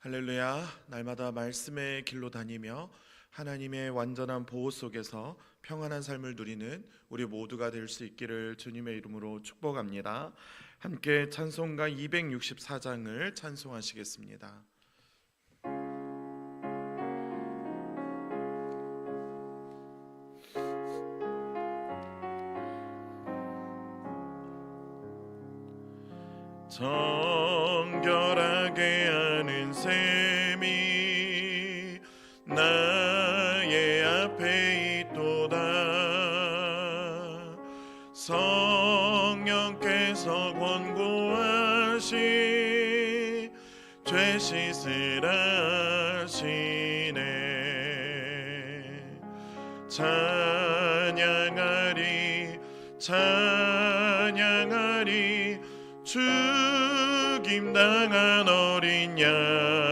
할렐루야. 날마다 말씀의 길로 다니며 하나님의 완전한 보호 속에서 평안한 삶을 누리는 우리 모두가 될 수 있기를 주님의 이름으로 축복합니다. 함께 찬송가 264장을 찬송하시겠습니다. 정결하 앞에 있도다. 성령께서 권고하시 죄 씻으라 하시네. 찬양하리 찬양하리. 죽임 당한 어린 양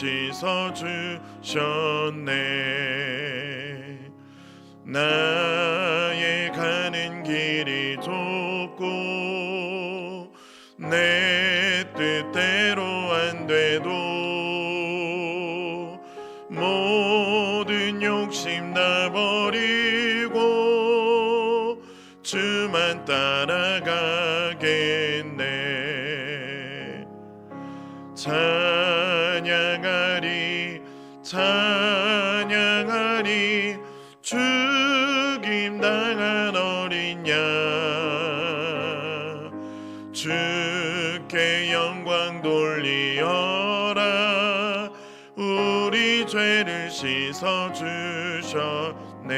씻어 주셨네. 나의 가는 길이 좁고 내 뜻대로 안 돼도 모든 욕심 다 버리고 주만 따라 주셨네.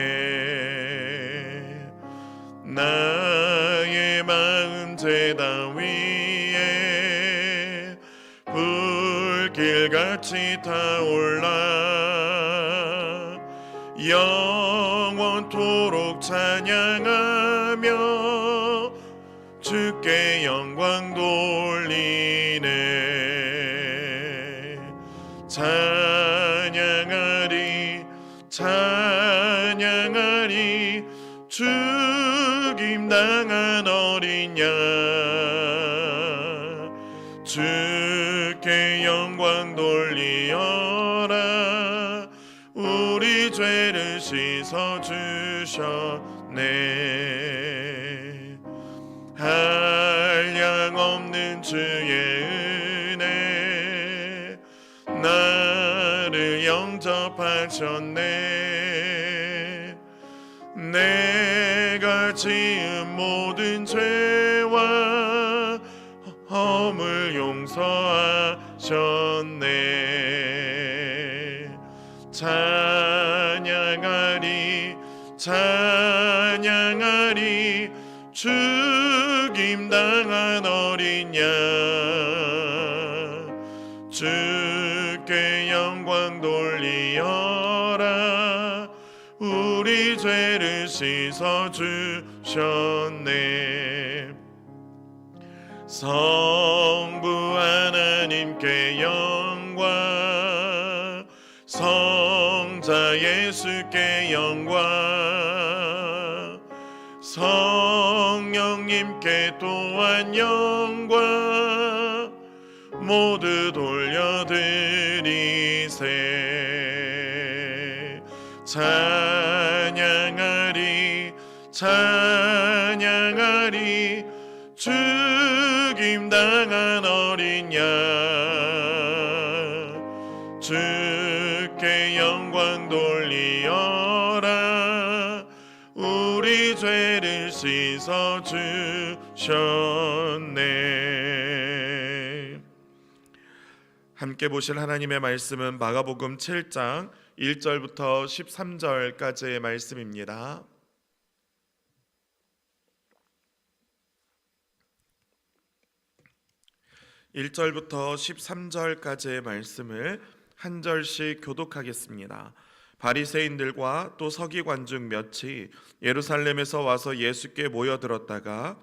나의 마음 제단 위에 불길같이 타올라. 영원토록 찬양하며 주께 영광 돌리네. 찬 당한 어린 양 주께 영광 돌리어라. 우리 죄를 씻어 주셨네. 한량 없는 주의 은혜. 나를 영접하셨네. 내가 지은 모든 죄와 허물 용서하셨네. 찬양하리 찬양하리. 죽임 당한 어린 양. 주께 영광 돌리어라. 우리 죄를 씻어 주 셨네. 성부 하나님께 영광 성자 예수께 영광 성령님께 또한 영광 모두 돌려드 찬양하리 죽임 당한 어린 양. 주께 영광 돌리어라. 우리 죄를 씻어 주셨네. 함께 보실 하나님의 말씀은 마가복음 7장 1절부터 13절까지의 말씀입니다. 일절부터 13절까지의 말씀을 한 절씩 교독하겠습니다. 바리새인들과 또 서기관 중 몇이 예루살렘에서 와서 예수께 모여들었다가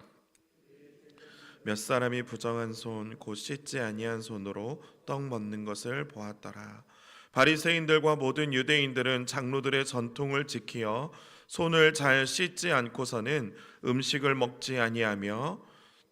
몇 사람이 부정한 손 곧 씻지 아니한 손으로 떡 먹는 것을 보았더라. 바리새인들과 모든 유대인들은 장로들의 전통을 지키어 손을 잘 씻지 않고서는 음식을 먹지 아니하며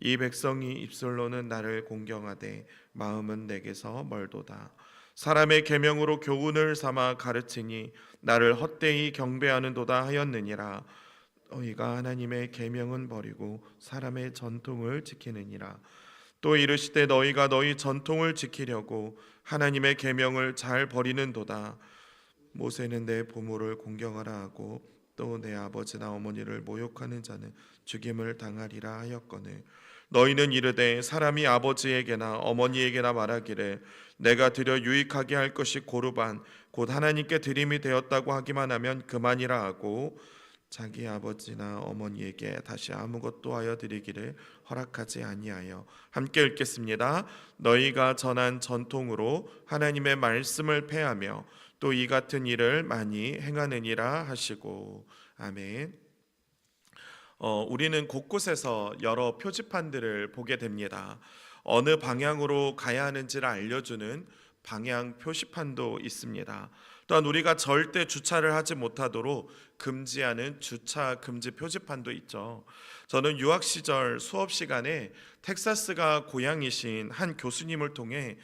이 백성이 입술로는 나를 공경하되 마음은 내게서 멀도다. 사람의 계명으로 교훈을 삼아 가르치니 나를 헛되이 경배하는도다 하였느니라. 너희가 하나님의 계명은 버리고 사람의 전통을 지키느니라. 또 이르시되 너희가 너희 전통을 지키려고 하나님의 계명을 잘 버리는도다. 모세는 내 부모를 공경하라 하고 또 내 아버지나 어머니를 모욕하는 자는 죽임을 당하리라 하였거늘 너희는 이르되 사람이 아버지에게나 어머니에게나 말하기를 내가 드려 유익하게 할 것이 고르반 곧 하나님께 드림이 되었다고 하기만 하면 그만이라 하고 자기 아버지나 어머니에게 다시 아무것도 하여 드리기를 허락하지 아니하여 함께 읽겠습니다. 너희가 전한 전통으로 하나님의 말씀을 폐하며 또 이 같은 일을 많이 행하느니라 하시고 아멘. 어, 우리는 곳곳에서 여러 표지판들을 보게 됩니다. 어느 방향으로 가야 하는지를 알려주는 방향 표시판도 있습니다. 또한 우리가 절대 주차를 하지 못하도록 금지하는 주차 금지 표지판도 있죠. 저는 유학 시절 수업 시간에 텍사스가 고향이신 한 교수님을 통해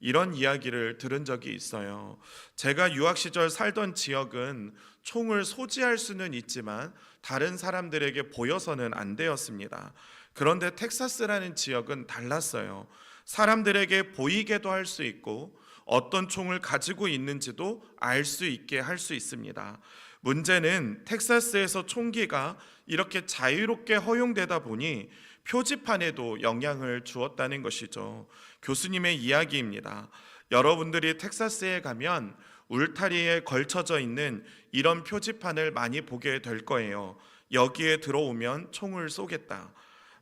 이런 이야기를 들은 적이 있어요. 제가 유학 시절 살던 지역은 총을 소지할 수는 있지만 다른 사람들에게 보여서는 안 되었습니다. 그런데 텍사스라는 지역은 달랐어요. 사람들에게 보이게도 할 수 있고 어떤 총을 가지고 있는지도 알 수 있게 할 수 있습니다. 문제는 텍사스에서 총기가 이렇게 자유롭게 허용되다 보니 표지판에도 영향을 주었다는 것이죠. 교수님의 이야기입니다. 여러분들이 텍사스에 가면 울타리에 걸쳐져 있는 이런 표지판을 많이 보게 될 거예요. 여기에 들어오면 총을 쏘겠다.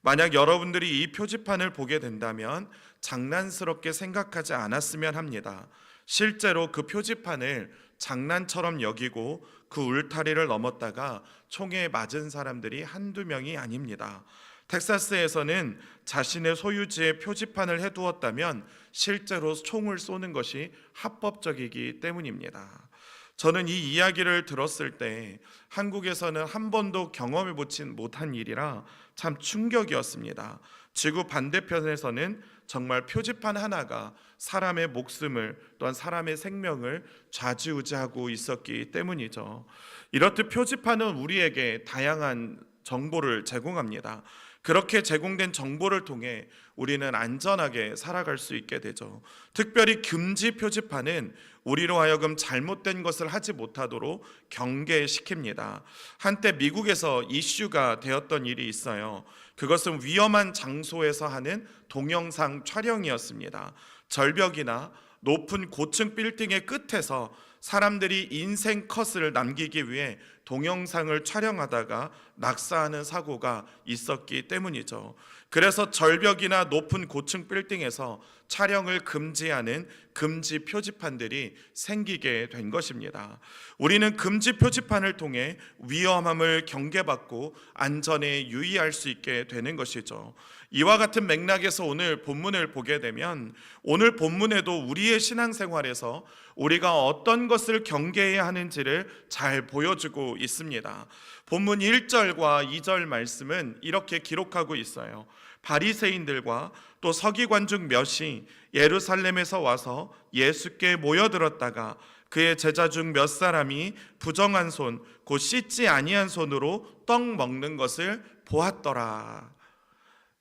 만약 여러분들이 이 표지판을 보게 된다면 장난스럽게 생각하지 않았으면 합니다. 실제로 그 표지판을 장난처럼 여기고 그 울타리를 넘었다가 총에 맞은 사람들이 한두 명이 아닙니다. 텍사스에서는 자신의 소유지에 표지판을 해두었다면 실제로 총을 쏘는 것이 합법적이기 때문입니다. 저는 이 이야기를 들었을 때 한국에서는 한 번도 경험해 보지 못한 일이라 참 충격이었습니다. 지구 반대편에서는 정말 표지판 하나가 사람의 목숨을 또한 사람의 생명을 좌지우지하고 있었기 때문이죠. 이렇듯 표지판은 우리에게 다양한 정보를 제공합니다. 그렇게 제공된 정보를 통해 우리는 안전하게 살아갈 수 있게 되죠. 특별히 금지 표지판은 우리로 하여금 잘못된 것을 하지 못하도록 경계시킵니다. 한때 미국에서 이슈가 되었던 일이 있어요. 그것은 위험한 장소에서 하는 동영상 촬영이었습니다. 절벽이나 높은 고층 빌딩의 끝에서 사람들이 인생 컷을 남기기 위해 동영상을 촬영하다가 낙사하는 사고가 있었기 때문이죠. 그래서 절벽이나 높은 고층 빌딩에서 촬영을 금지하는 금지 표지판들이 생기게 된 것입니다. 우리는 금지 표지판을 통해 위험함을 경계받고 안전에 유의할 수 있게 되는 것이죠. 이와 같은 맥락에서 오늘 본문을 보게 되면 오늘 본문에도 우리의 신앙생활에서 우리가 어떤 것을 경계해야 하는지를 잘 보여주고 있습니다. 본문 1절과 2절 말씀은 이렇게 기록하고 있어요. 바리새인들과 또 서기관 중 몇이 예루살렘에서 와서 예수께 모여들었다가 그의 제자 중 몇 사람이 부정한 손, 곧 씻지 아니한 손으로 떡 먹는 것을 보았더라.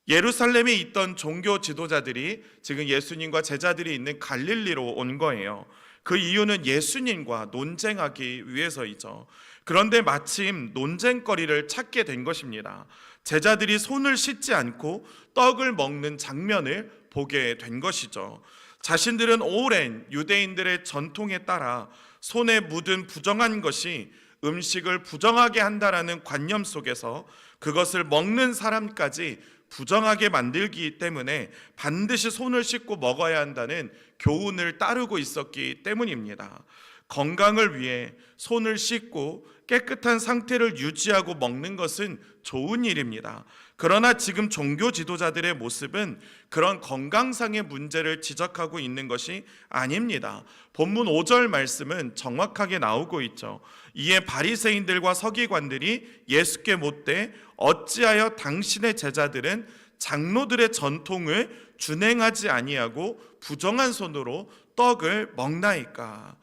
예루살렘에 있던 종교 지도자들이 지금 예수님과 제자들이 있는 갈릴리로 온 거예요. 그 이유는 예수님과 논쟁하기 위해서이죠. 그런데 마침 논쟁거리를 찾게 된 것입니다. 제자들이 손을 씻지 않고 떡을 먹는 장면을 보게 된 것이죠. 자신들은 오랜 유대인들의 전통에 따라 손에 묻은 부정한 것이 음식을 부정하게 한다라는 관념 속에서 그것을 먹는 사람까지 부정하게 만들기 때문에 반드시 손을 씻고 먹어야 한다는 교훈을 따르고 있었기 때문입니다. 건강을 위해 손을 씻고 깨끗한 상태를 유지하고 먹는 것은 좋은 일입니다. 그러나 지금 종교 지도자들의 모습은 그런 건강상의 문제를 지적하고 있는 것이 아닙니다. 본문 5절 말씀은 정확하게 나오고 있죠. 이에 바리새인들과 서기관들이 예수께 묻되 어찌하여 당신의 제자들은 장로들의 전통을 준행하지 아니하고 부정한 손으로 떡을 먹나이까?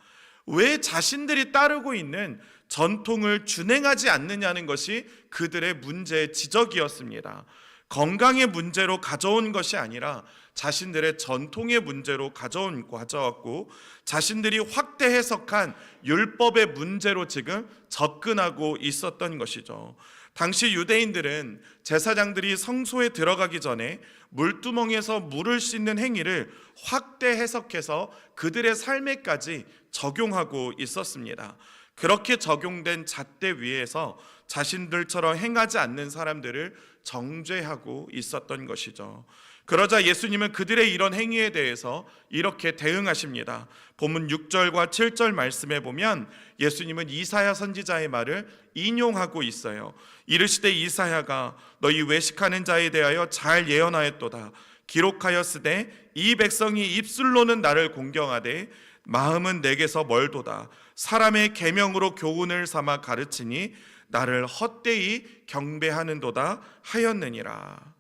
왜 자신들이 따르고 있는 전통을 준행하지 않느냐는 것이 그들의 문제의 지적이었습니다. 건강의 문제로 가져온 것이 아니라 자신들의 전통의 문제로 가져온 가져왔고 자신들이 확대 해석한 율법의 문제로 지금 접근하고 있었던 것이죠. 당시 유대인들은 제사장들이 성소에 들어가기 전에 물두멍에서 물을 씻는 행위를 확대 해석해서 그들의 삶에까지 적용하고 있었습니다. 그렇게 적용된 잣대 위에서 자신들처럼 행하지 않는 사람들을 정죄하고 있었던 것이죠. 그러자 예수님은 그들의 이런 행위에 대해서 이렇게 대응하십니다. 본문 6절과 7절 말씀에 보면 예수님은 이사야 선지자의 말을 인용하고 있어요. 이르시되 이사야가 너희 외식하는 자에 대하여 잘 예언하였도다. 기록하였으되 이 백성이 입술로는 나를 공경하되 마음은 내게서 멀도다. 사람의 계명으로 교훈을 삼아 가르치니 나를 헛되이 경배하는도다 하였느니라.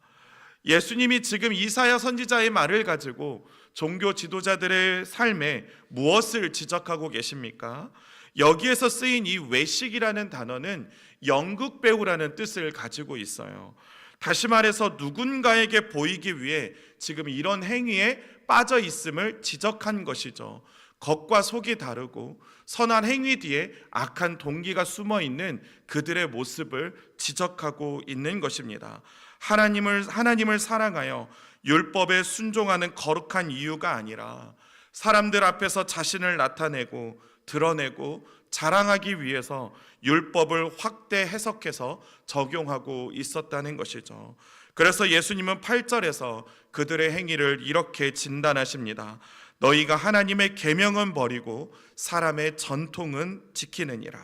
예수님이 지금 이사야 선지자의 말을 가지고 종교 지도자들의 삶에 무엇을 지적하고 계십니까? 여기에서 쓰인 이 외식이라는 단어는 연극 배우라는 뜻을 가지고 있어요. 다시 말해서 누군가에게 보이기 위해 지금 이런 행위에 빠져 있음을 지적한 것이죠. 겉과 속이 다르고 선한 행위 뒤에 악한 동기가 숨어 있는 그들의 모습을 지적하고 있는 것입니다. 하나님을 하나님을 사랑하여 율법에 순종하는 거룩한 이유가 아니라 사람들 앞에서 자신을 나타내고 드러내고 자랑하기 위해서 율법을 확대 해석해서 적용하고 있었다는 것이죠. 그래서 예수님은 8절에서 그들의 행위를 이렇게 진단하십니다. 너희가 하나님의 계명은 버리고 사람의 전통은 지키느니라.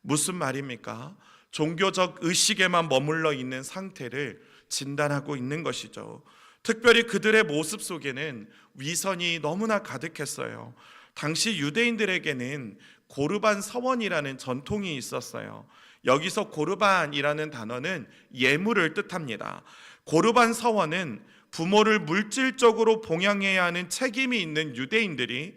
무슨 말입니까? 종교적 의식에만 머물러 있는 상태를 진단하고 있는 것이죠. 특별히 그들의 모습 속에는 위선이 너무나 가득했어요. 당시 유대인들에게는 고르반 서원이라는 전통이 있었어요. 여기서 고르반이라는 단어는 예물을 뜻합니다. 고르반 서원은 부모를 물질적으로 봉양해야 하는 책임이 있는 유대인들이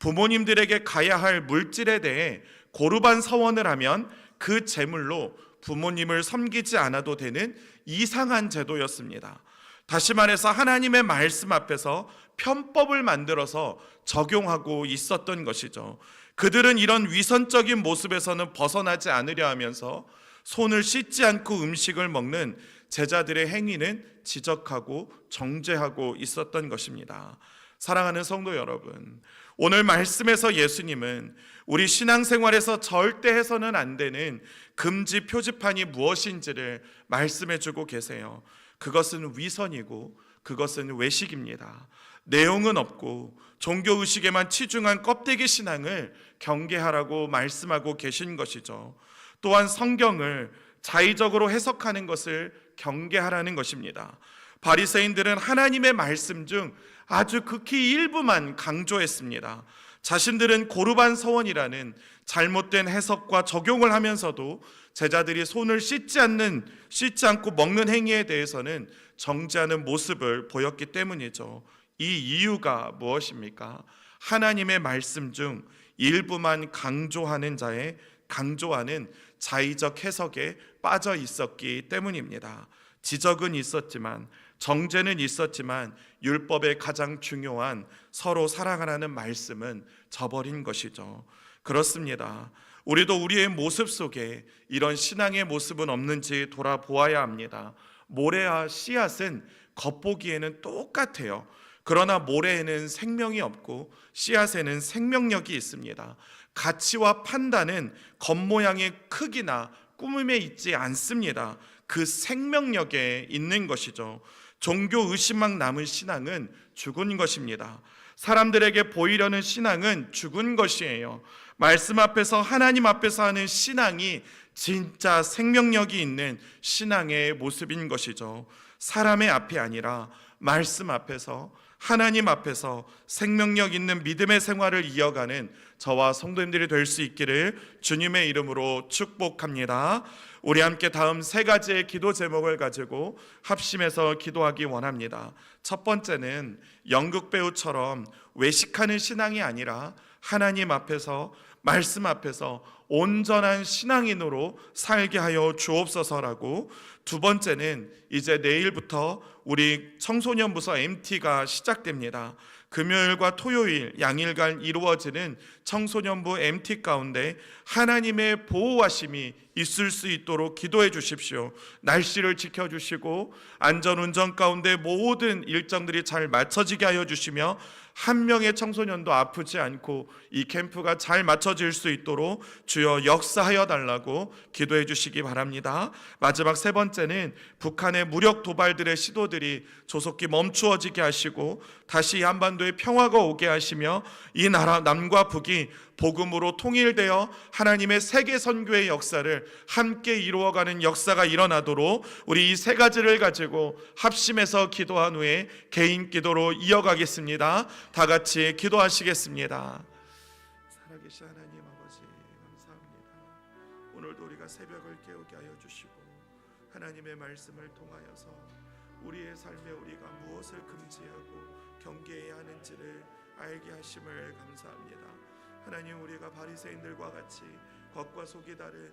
부모님들에게 가야 할 물질에 대해 고르반 서원을 하면 그 제물로 부모님을 섬기지 않아도 되는 이상한 제도였습니다. 다시 말해서 하나님의 말씀 앞에서 편법을 만들어서 적용하고 있었던 것이죠. 그들은 이런 위선적인 모습에서는 벗어나지 않으려 하면서 손을 씻지 않고 음식을 먹는 제자들의 행위는 지적하고 정죄하고 있었던 것입니다. 사랑하는 성도 여러분, 오늘 말씀에서 예수님은 우리 신앙생활에서 절대 해서는 안 되는 금지 표지판이 무엇인지를 말씀해 주고 계세요. 그것은 위선이고 그것은 외식입니다. 내용은 없고 종교 의식에만 치중한 껍데기 신앙을 경계하라고 말씀하고 계신 것이죠. 또한 성경을 자의적으로 해석하는 것을 경계하라는 것입니다. 바리새인들은 하나님의 말씀 중 아주 극히 일부만 강조했습니다. 자신들은 고르반 서원이라는 잘못된 해석과 적용을 하면서도 제자들이 손을 씻지 않는 씻지 않고 먹는 행위에 대해서는 정지하는 모습을 보였기 때문이죠. 이 이유가 무엇입니까? 하나님의 말씀 중 일부만 강조하는 자의 강조하는 자의적 해석에 빠져 있었기 때문입니다. 지적은 있었지만 정죄는 있었지만 율법의 가장 중요한 서로 사랑하라는 말씀은 저버린 것이죠. 그렇습니다. 우리도 우리의 모습 속에 이런 신앙의 모습은 없는지 돌아보아야 합니다. 모래와 씨앗은 겉보기에는 똑같아요. 그러나 모래에는 생명이 없고 씨앗에는 생명력이 있습니다. 가치와 판단은 겉모양의 크기나 꾸밈에 있지 않습니다. 그 생명력에 있는 것이죠. 종교 의심만 남은 신앙은 죽은 것입니다. 사람들에게 보이려는 신앙은 죽은 것이에요. 말씀 앞에서 하나님 앞에서 하는 신앙이 진짜 생명력이 있는 신앙의 모습인 것이죠. 사람의 앞이 아니라 말씀 앞에서 하나님 앞에서 생명력 있는 믿음의 생활을 이어가는 저와 성도님들이 될 수 있기를 주님의 이름으로 축복합니다. 우리 함께 다음 세 가지의 기도 제목을 가지고 합심해서 기도하기 원합니다. 첫 번째는 연극 배우처럼 외식하는 신앙이 아니라 하나님 앞에서 말씀 앞에서 온전한 신앙인으로 살게 하여 주옵소서라고 두 번째는 이제 내일부터 우리 청소년부서 MT가 시작됩니다. 금요일과 토요일 양일간 이루어지는 청소년부 MT 가운데 하나님의 보호하심이 있을 수 있도록 기도해 주십시오. 날씨를 지켜 주시고 안전 운전 가운데 모든 일정들이 잘 맞춰지게 하여 주시며 한 명의 청소년도 아프지 않고 이 캠프가 잘 맞춰질 수 있도록 주여 역사하여 달라고 기도해 주시기 바랍니다. 마지막 세 번째는 북한의 무력 도발들의 시도들이 조속히 멈추어지게 하시고 다시 한반도에 평화가 오게 하시며 이 나라 남과 북이 복음으로 통일되어 하나님의 세계 선교의 역사를 함께 이루어가는 역사가 일어나도록 우리 이 세 가지를 가지고 합심해서 기도한 후에 개인 기도로 이어가겠습니다. 다 같이 기도하시겠습니다. 살아계신 하나님 아버지 감사합니다. 오늘도 우리가 새벽을 깨우게 하여 주시고 하나님의 말씀을 통하여서 우리의 삶에 우리가 무엇을 금지하고 경계해야 하는지를 알게 하심을 감사합니다. 하나님 우리가 바리새인들과 같이 겉과 속이 다른